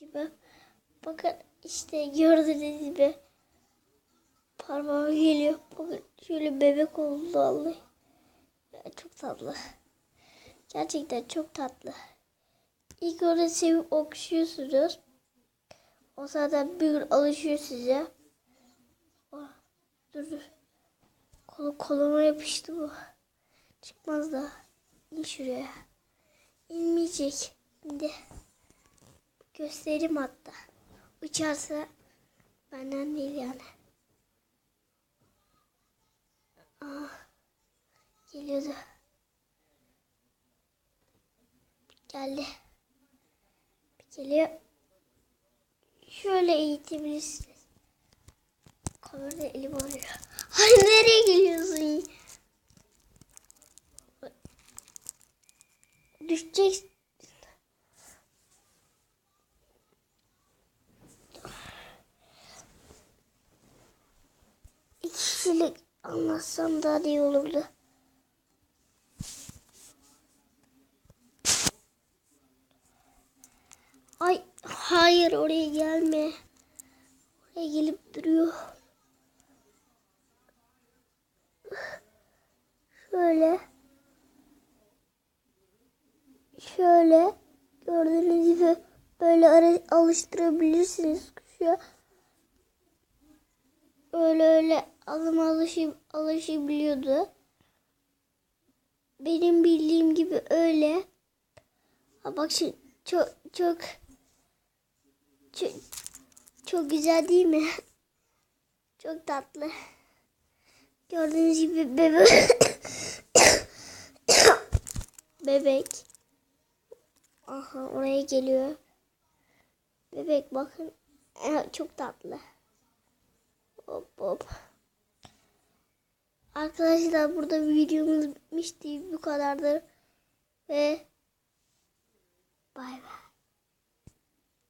gibi. Bakın işte gördüğünüz gibi parmağım geliyor. Bakın şöyle bebek oldu vallahi. Çok tatlı. Gerçekten çok tatlı. İlk orada sevip okşuyorsunuz. O zaten bir gün alışıyor size. Oh, dur dur. Kolu, koluma yapıştı bu. Çıkmaz da. İn şuraya. İnmeyecek. Şimdi göstereyim hatta. Uçarsa benden değil yani. Ah, geliyordu. Geldi. Geliyor. Şöyle eğitebilirsiniz. Kamerada elim ağrıyor. Ay nereye geliyorsun? Düşeceksin. Anlatsam daha iyi olurdu. Ay hayır oraya gelme. Oraya gelip duruyor. Şöyle. Şöyle gördüğünüz gibi böyle alıştırabilirsiniz kuşa. Öyle öyle adım alışıp alışabiliyordu. Benim bildiğim gibi öyle. Ha bak şu çok çok çok, çok güzel değil mi? Çok tatlı. Gördüğünüz gibi bebek bebek. Aha oraya geliyor. Bebek bakın. Çok tatlı. Hop hop. Arkadaşlar burada videomuz bitmişti. Bu kadardır. Ve bay bay.